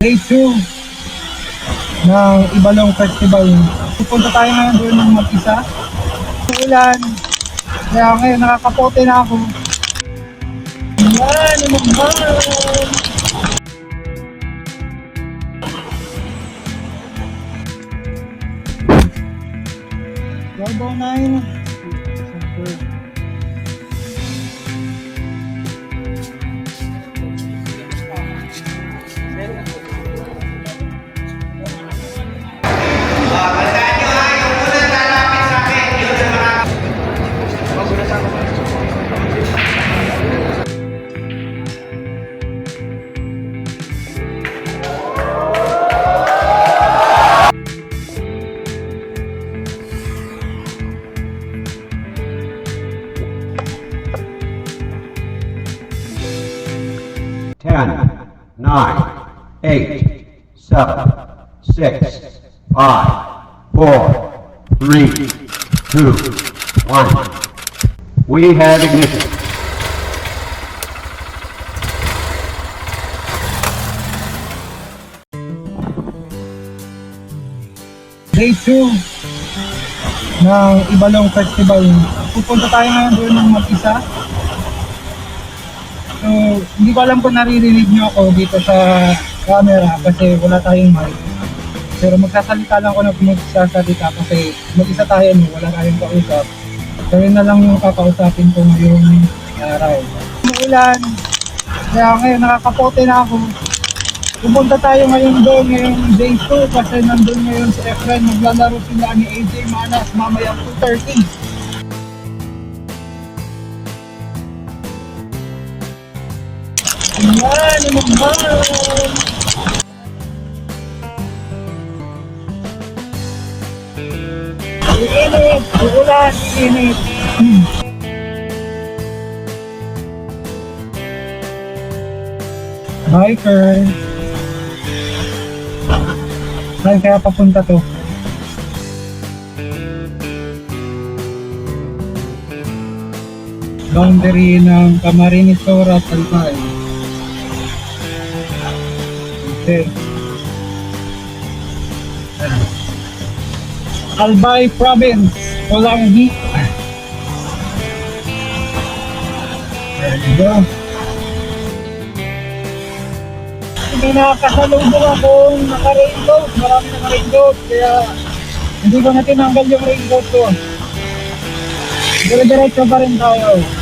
Day 2 ng Ibalong Festival. Pupunta tayo ngayon doon ng mag-isa. Ulan. Kaya ngayon nakakapote na ako. Yan, ano ba? Turbo 9. We have ignition. Day 2 ng Ibalong Festival. Pupunta tayo ngayon doon ng mag-isa. So, hindi ko alam kung naririnig niyo ako dito sa camera kasi wala tayong mic. Pero magsasalita lang ako na magsasalita kasi mag-isa tayo, no? wala tayong kausap. Yun na lang yung kakausapin ko ngayong araw. Umuulan, kaya ngayon nakakapote na ako. Pupunta tayo ngayon doon ngayong day 2 kasi nandun ngayon si Efren maglalaro sila ni AJ Manas mamaya 2.30. Ayan, ano ba? Iinit, uulan, iinit. Hmm. Biker. Saan kaya papunta to? Boundary ng Camarines Sora, Talbay. Okay. Albay Province, Olangi. There you go. May nakakasalubong akong naka-raincoat. Marami naka-raincoat. Kaya hindi ko na tinanggal yung raincoat ko. Dire-diretso pa rin tayo.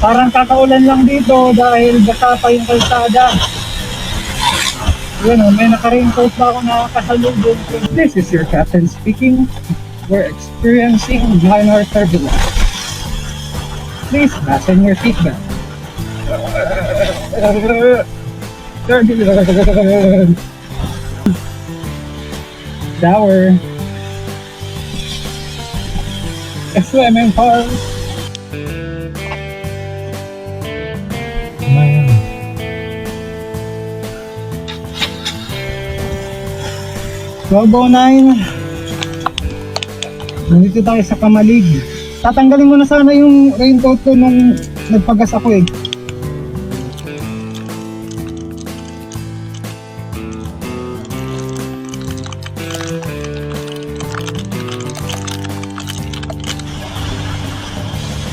Parang kakaulan lang dito dahil basa pa yung kalsada. Yan may naka-raincoat pa ako nakakasalubong. This is your captain speaking. We're experiencing minor turbulence. Please fasten your seatbelt. Turbulence. Shower. Swimming pool. 1209. Nandito tayo sa kamalig. Tatanggalin mo na sana yung raincoat ko nung nagpagas ako eh.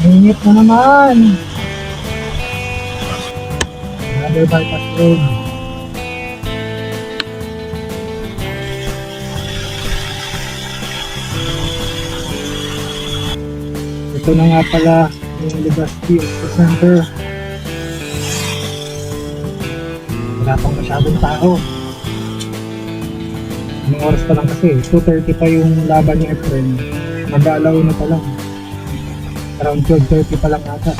Init na naman. Another bypass road. Ito na nga pala yung Legazpi Expo Center. Wala pang masyadong tao. Anong oras pa lang kasi? 2.30 pa yung laban ni Efren. Mag-aalaw na pa lang. Around 12.30 pa lang ata.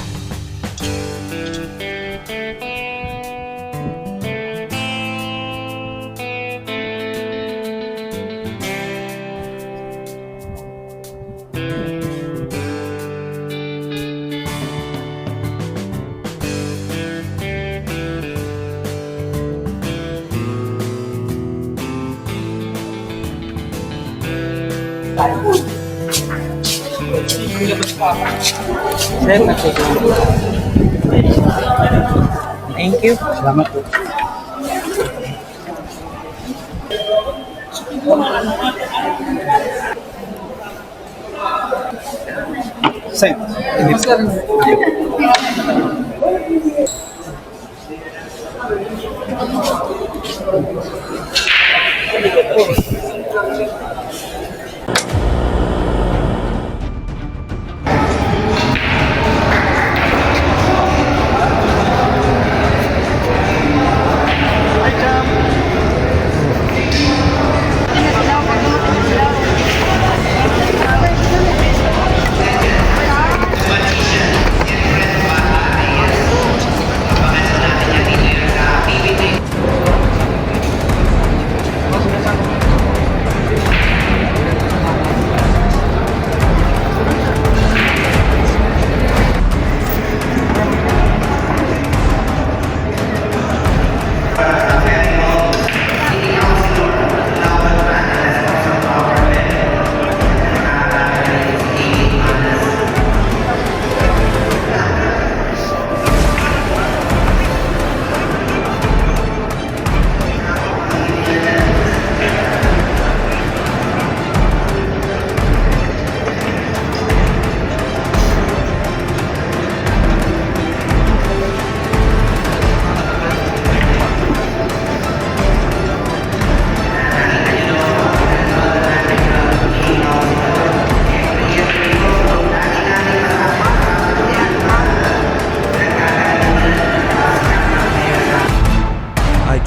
Thank you. Salamat po. Sir,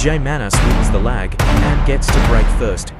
IJ Manus wins the lag and gets to break first.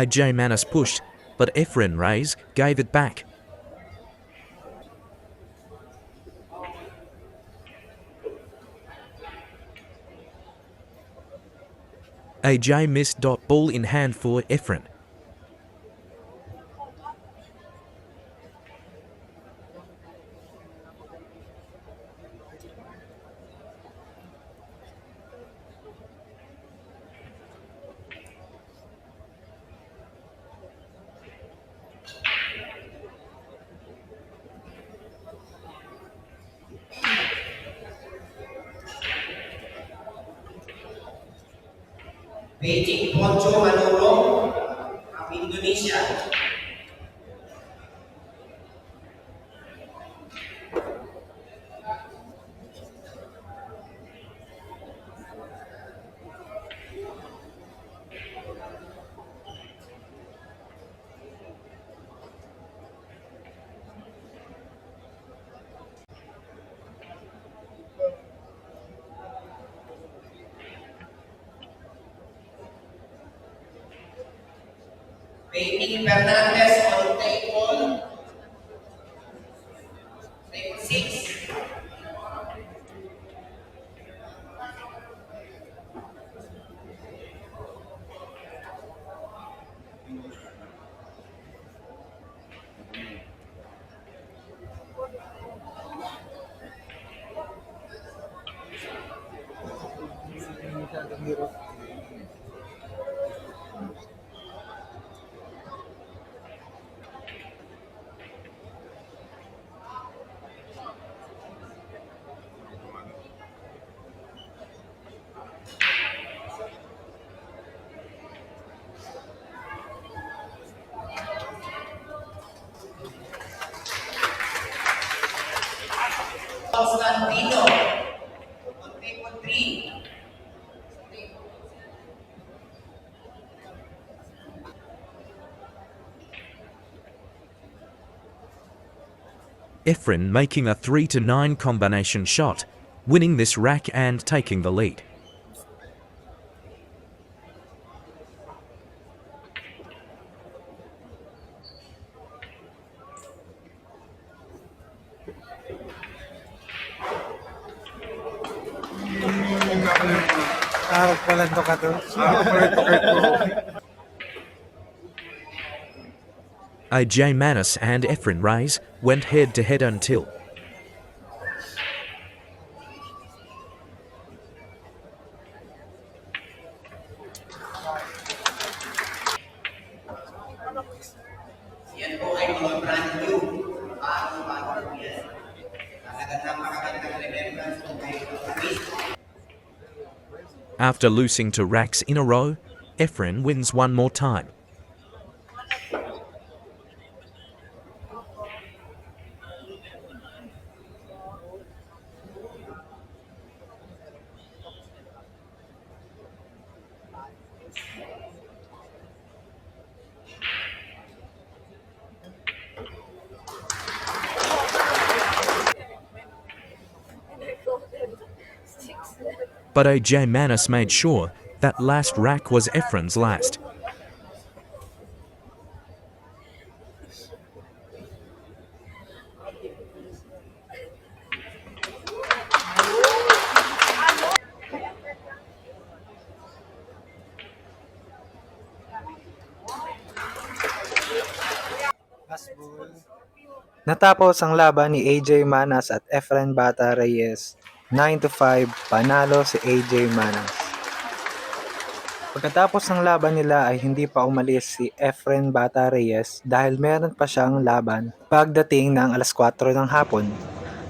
IJ Manus pushed, but Efren Reyes gave it back. AJ missed dot ball in hand for Efren. Beijing Poncho Manurong Amy Fernandez Three. Efren making a 3 to 9 combination shot, winning this rack and taking the lead. Ah, pala to ka to. AJ Manis and Efren Reyes went head to head until After losing to racks in a row, Efren wins one more time. But AJ Manis made sure that last rack was Efren's last. Natapos ang laban ni AJ Manas at Efren Bata Reyes. 9 to 5, panalo si AJ Manas. Pagkatapos ng laban nila ay hindi pa umalis si Efren Bata Reyes dahil meron pa siyang laban pagdating ng alas 4 ng hapon.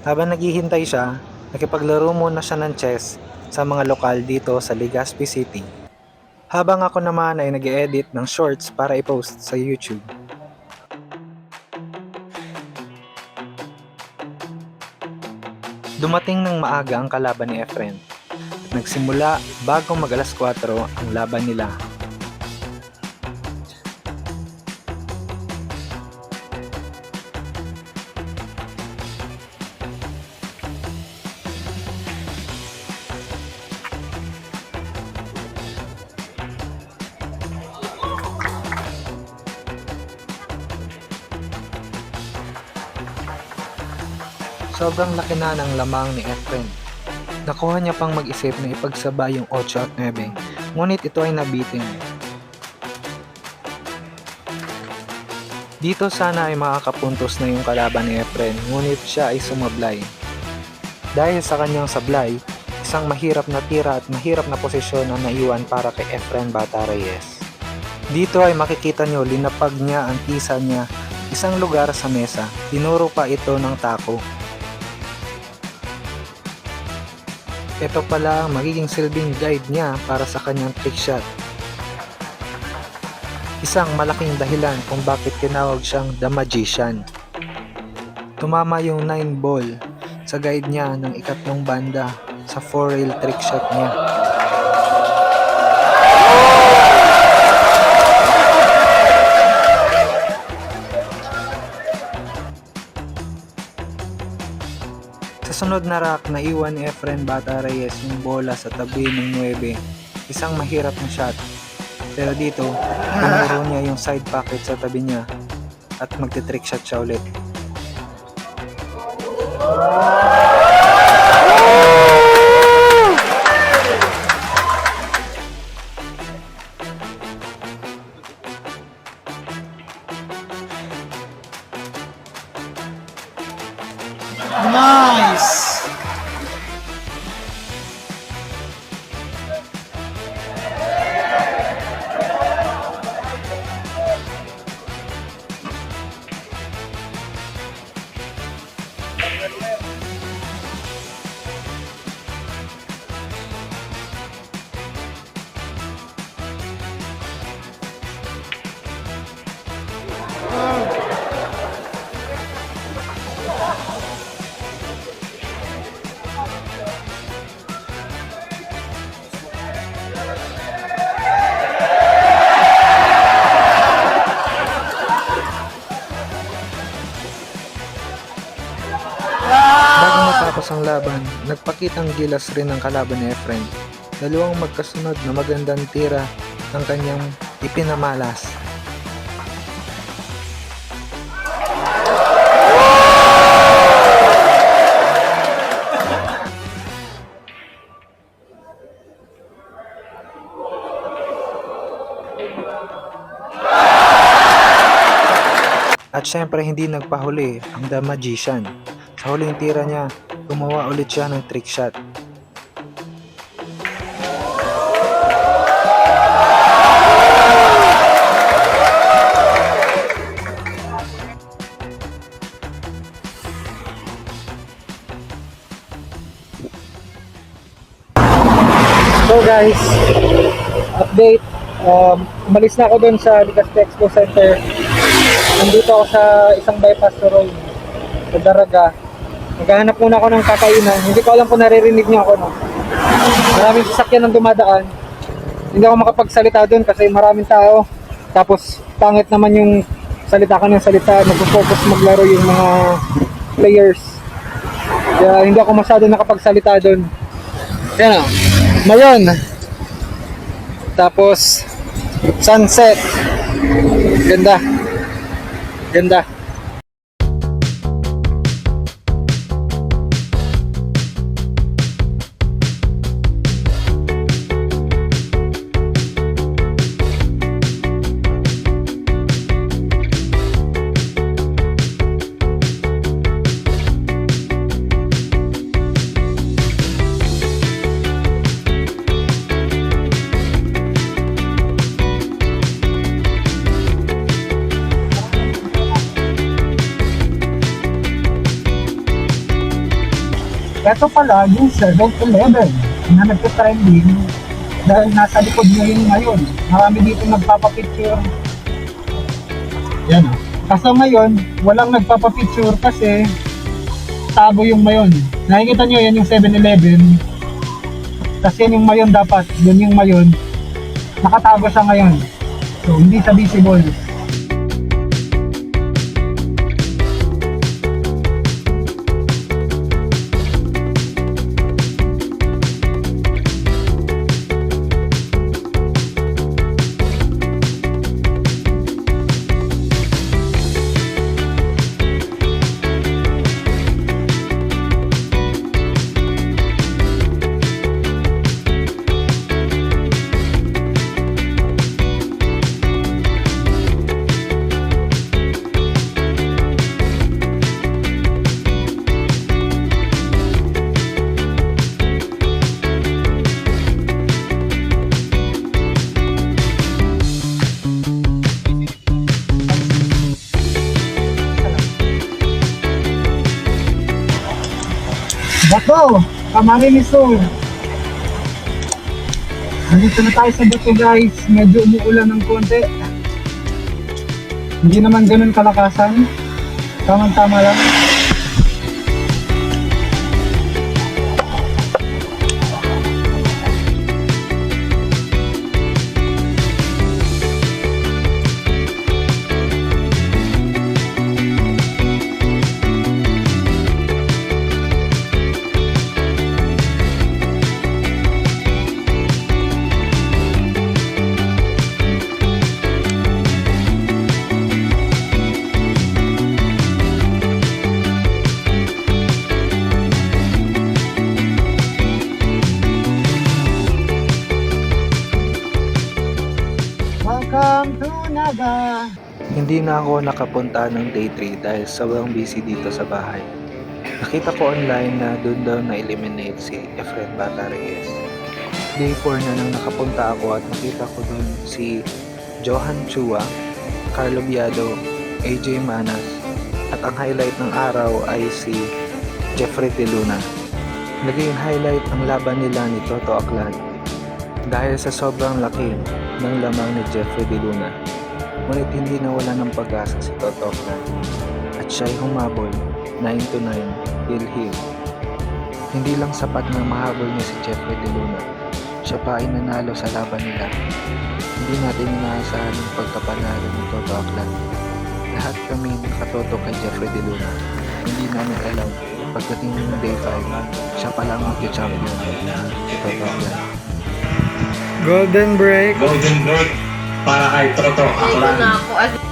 Habang naghihintay siya, nakipaglaro muna siya ng chess sa mga lokal dito sa Legazpi City. Habang ako naman ay nag edit ng shorts para i-post sa YouTube. Dumating ng maaga ang kalaban ni Efren. Nagsimula bago mag alas 4 ang laban nila. Sobrang laki na ng lamang ni Efren. Nakuha niya pang mag-isip na ipagsabay yung 8 at 9, ngunit ito ay nabitin. Dito sana ay makakapuntos na yung kalaban ni Efren, ngunit siya ay sumablay. Dahil sa kanyang sablay, isang mahirap na tira at mahirap na posisyon ang naiwan para kay Efren Bata Reyes. Dito ay makikita nyo linapag niya ang tisa niya isang lugar sa mesa. Tinuro pa ito ng tako Ito pala ang magiging silbing guide niya para sa kanyang trick shot. Isang malaking dahilan kung bakit tinawag siyang The Magician. Tumama yung 9 ball sa guide niya ng ikatlong banda sa 4-rail trick shot niya. Sunod na rack, naiwan ni Efren Bata Reyes yung bola sa tabi ng 9. Isang mahirap na shot. Pero dito, tinuro niya yung side pocket sa tabi niya at magte-trick shot siya ulit. Nice! Matapos ang laban, nagpakitang gilas rin ng kalaban ni Efren. Dalawang magkasunod na magandang tira ang kanyang ipinamalas. At syempre hindi nagpahuli ang The Magician. Sa huling tira niya, gumawa ulit siya ng trick shot. So guys, update. Um, umalis na ako doon sa Ligaspi Expo Center. Nandito ako sa isang bypass road sa Daraga. Naghahanap muna ako ng kakainan. Hindi ko alam kung naririnig niyo ako. No? Maraming sasakyan ang dumadaan. Hindi ako makapagsalita doon kasi maraming tao. Tapos pangit naman yung salita ka ng salita. Nag-focus maglaro yung mga players. Kaya hindi ako masyado nakapagsalita doon. Yan o. Mayon. Tapos, sunset. Ganda. Ganda. Ito pala yung 7-Eleven na nagka-trending dahil nasa likod nyo yun ngayon. Marami dito nagpapapicture. Yan o. Kaso ngayon, walang nagpapapicture kasi tabo yung mayon. Nakikita nyo yan yung 7-Eleven. Kasi yan yung mayon dapat. Yun yung mayon. Nakatago siya ngayon. So, hindi siya visible. Camarines Sur. Nandito na tayo sa Bato guys. Medyo umuulan ng konti. Hindi naman ganun kalakasan. Tamang-tama lang. Hindi na ako nakapunta ng day 3 dahil sobrang busy dito sa bahay. Nakita ko online na doon daw na-eliminate si Efren Bata Reyes. Day 4 na nang nakapunta ako at nakita ko doon si Johan Chua, Carlo Biado, AJ Manas, at ang highlight ng araw ay si Jeffrey De Luna. Naging highlight ang laban nila ni Toto Aklan dahil sa sobrang laki ng lamang ni Jeffrey De Luna. Ngunit hindi nawala ng pag-asa si Aklan at siya'y humabol 9 to 9 hill hill. Hindi lang sapat na mahabol niya si Jeffrey De Luna, siya pa ay nanalo sa laban nila. Hindi natin inaasahan ang pagkapanalo ni Toto Aklan. Lahat kami nakatoto kay Jeffrey De Luna. Hindi namin alam pagdating ng day 5, siya pala ang mag-champion si Toto Aklan. Golden break. Golden Bird para kay Toto Dito Aklan. na ako.